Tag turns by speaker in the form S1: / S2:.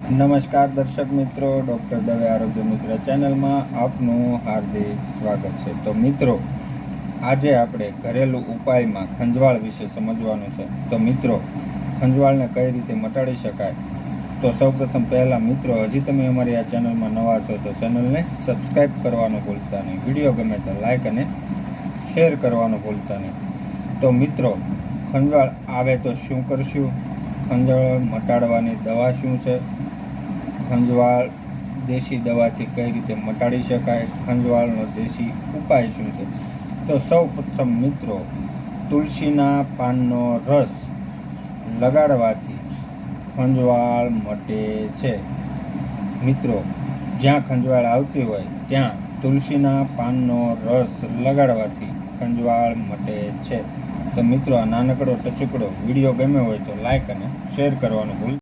S1: નમસ્કાર દર્શક મિત્રો, ડૉક્ટર દવે આરોગ્ય મિત્ર ચેનલમાં આપનું હાર્દિક સ્વાગત છે. તો મિત્રો, આજે આપણે ઘરેલું ઉપાયમાં ખંજવાળ વિશે સમજવાનું છે. તો મિત્રો, ખંજવાળને કઈ રીતે મટાડી શકાય? તો સૌપ્રથમ પહેલાં મિત્રો, હજી તમે અમારી આ ચેનલમાં નવા છો તો ચેનલને સબસ્ક્રાઈબ કરવાનું ભૂલતા નહીં. વીડિયો ગમે તો લાઈક અને શેર કરવાનું ભૂલતા નહીં. તો મિત્રો, ખંજવાળ આવે તો શું કરશું? ખંજવાળ મટાડવાની દવા શું છે? ખંજવાળ દેશી દવાથી કઈ રીતે મટાડી શકાય? ખંજવાળનો દેશી ઉપાય શું છે? તો સૌ પ્રથમ મિત્રો, તુલસીના પાનનો રસ લગાડવાથી ખંજવાળ મટે છે. મિત્રો, જ્યાં ખંજવાળ આવતી હોય, ત્યાં તુલસીના પાનનો રસ લગાડવાથી ખંજવાળ મટે છે. તો મિત્રો, આ નાનકડો ટચુકડો વીડિયો ગમ્યો હોય તો લાઈક અને શેર કરવાનું ભૂલ